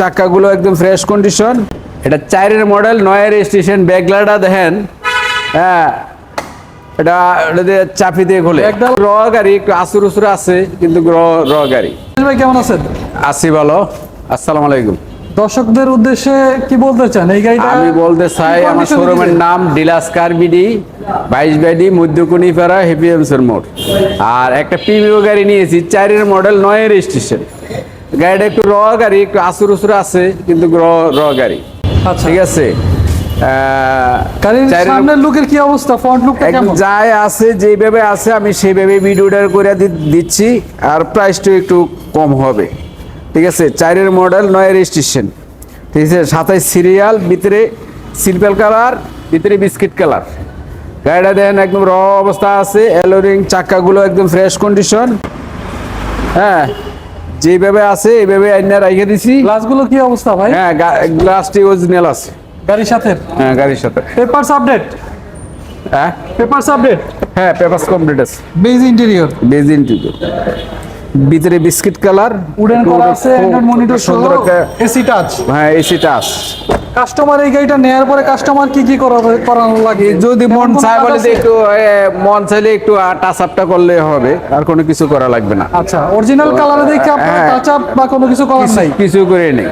চাকাগুলো একদম fresh condition এটা চারের মডেল নয়ের স্টেশন ব্যাগলাটা দেখেন। হ্যাঁ এটা এটা দিয়ে চাপি দিয়ে খোলে। একদম। র গাড়ি একটু আসুর উসুর আছে কিন্তু র র গাড়ি। ভাই কেমন আছেন? আসি ভালো। আসসালামু আলাইকুম। দর্শকদের উদ্দেশ্যে কি বলতে চান? এই গাড়িটা আমি বলতে চাই আমার শোরুমের? নাম ডিলাস কারবিডি বাইশ বাইডি মধ্যকুনিপাড়া হেপিএমসের মোড়। আর একটা পিভিও গাড়ি নিয়েছি চারের মডেল নয়ের স্টেশন গাড়িটা একটু র গাড়ি একটু আসুর উসুর আছে কিন্তু র র গাড়ি। আচ্ছা। ঠিক আছে? সামনের লুকের কি অবস্থা? ফ্রন্ট লুকটা কেমন? যাই আছে যেভাবে আছে আমি ভিডিওটা করে দিচ্ছি আর প্রাইসটা একটু কম হবে। ঠিক আছে? চারের মডেল স্টেশন ঠিক আছে? সাতাইশ সিরিয়াল ভিতরে সিলপেল কালার ভিতরে বিস্কিট কালার গাড়িটা দেখেন একদম র অবস্থা আছে এলোরিং চাকাগুলো একদম ফ্রেশ কন্ডিশন হ্যাঁ? যেভাবে আছে এইভাবে আইনা রাইখে দিছি। গ্লাসগুলো কি অবস্থা ভাই? হ্যাঁ গ্লাসটি অরিজিনাল আছে। গাড়ির সাথে? হ্যাঁ গাড়ির সাথে। পেপারস আপডেট হ্যাঁ? পেপারস আপডেট হ্যাঁ পেপারস কমপ্লিট আছে। বেজ ইন্টেরিয়র বেজ টিকে ভিতরে বিস্কিট কালার উডেন করা আছে অ্যান্ড্রয়েড মনিটর সহ সুন্দর একটা এসি টাচ হ্যাঁ এসি টাচ কাস্টমার এই গাড়িটা নেয়ার পরে কাস্টমার কি কি করাবে করানো লাগে? যদি মন চায় বলে যে একটু মন চাইলে একটু টাচ আপটা করলে হবে আর কোনো কিছু করা লাগবে না। আচ্ছা অরিজিনাল কালারে দেখে আপনার হ্যাঁ। টাচ আপ বা কোনো কিছু করার নাই? কিছু করে নেই।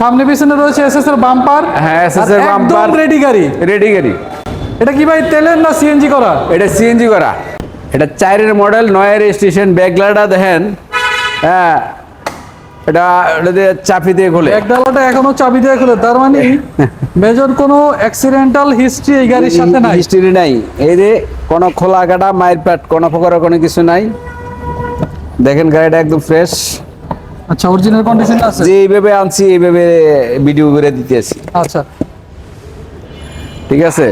সামনে পিছনে রয়েছে এসএস এর বাম্পার হ্যাঁ, SS এর bumper। রেডি গাড়ি। রেডি গাড়ি। এটা কি ভাই তেলের না সিএনজি করা? এটা সিএনজি করা। এটা চারের মডেল নয়ের স্টেশন ব্যাগলাটা দেখেন। হ্যাঁ এটা এটা দিয়ে চাপি দিয়ে খোলে। এক ডালাটা এখনও চাবি দিয়ে খুলে তার মানে মেজর কোনো অ্যাক্সিডেন্টাল হিস্ট্রি এই গাড়ির সাথে নাই। হিস্ট্রি নাই। এই যে কোনো খোলা কাটা মায়ের প্যাট কোনো ফকরা কোনো কিছু নাই। দেখেন গাড়িটা একদম ফ্রেশ আচ্ছা অরিজিনাল কন্ডিশন আছে? যে এইভাবে আনছি এইভাবে ভিডিও করে দিতেছি। আচ্ছা। ঠিক আছে?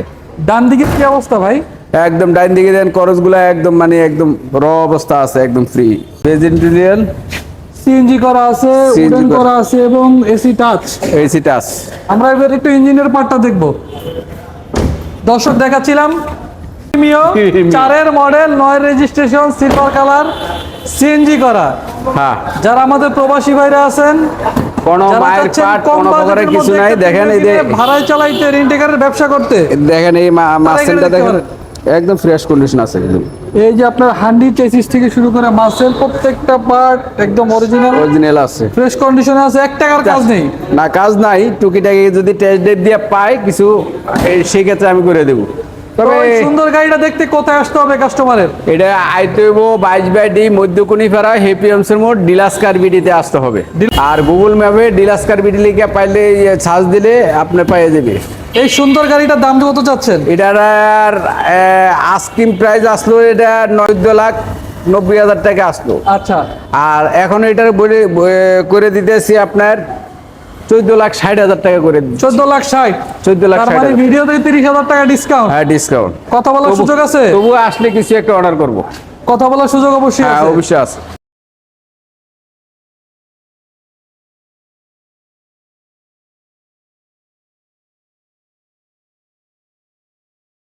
ডান দিকে কি অবস্থা ভাই? একদম ডাইন দিকে দেন করজগুলো একদম মানে একদম র অবস্থা আছে একদম ফ্রি ভেজিটেরিয়ান সিএনজি করা আছে উডেন করা। আছে এবং এসি টাচ এসি টাচ আমরা এবার একটু ইঞ্জিনের পার্টটা দেখব। দর্শক দেখাচ্ছিলাম প্রিমিও। চারের মডেল নয় রেজিস্ট্রেশন সিলভার কালার সিএনজি করা। হ্যাঁ। যারা আমাদের প্রবাসী ভাইরা আছেন কোনো মায়ের পাট কোনো প্রকারের কিছু নাই। দেখেন এই যে ভাড়ায় চালাইতে রেন্টেকারের ব্যবসা করতে। দেখেন এই মাসেলটা দেখেন। একদম ফ্রেশ কন্ডিশন আছে একদম এই যে আপনার হান্ডি চেসিস থেকে শুরু করে মাসেল প্রত্যেকটা পার্ট একদম অরিজিনাল অরিজিনাল আছে। ফ্রেশ কন্ডিশনে আছে এক টাকার কাজ নেই। না কাজ নাই। টুকিটাকি যদি টেস্ট ডেট দিয়ে পাই কিছু এই সেই ক্ষেত্রে আমি করে দেবো। তবে সুন্দর গাড়িটা দেখতে কোথায় আসতে হবে কাস্টমারের এটা আইতে হইব বাইশ বাই ডি মধ্যকুনি ফেরা হেপিএমসের মোড় ডিলাস কারবিডিতে আসতে হবে। আর গুগল ম্যাপে ডিলাস কারবিডি লিখে পাইলে সার্চ দিলে আপনি পাইয়ে যাবে। এই সুন্দর গাড়িটার দাম কত চাচ্ছেন? এটার আস্কিম প্রাইস আসলো এটা চোদ্দ লাখ নব্বই হাজার টাকা আসলো। আচ্ছা। আর এখন এটার বলে করে দিতেছি আপনার চোদ্দ লাখ ষাট হাজার টাকা করে চোদ্দ লাখ ষাট? চোদ্দ লাখ ষাট মানে ভিডিওতে তিরিশ হাজার টাকা ডিসকাউন্ট হ্যাঁ ডিসকাউন্ট কথা বলার সুযোগ আছে? তবু আসলে কিছু একটা অর্ডার করব। কথা বলার সুযোগ অবশ্যই হ্যাঁ অবশ্যই আছে।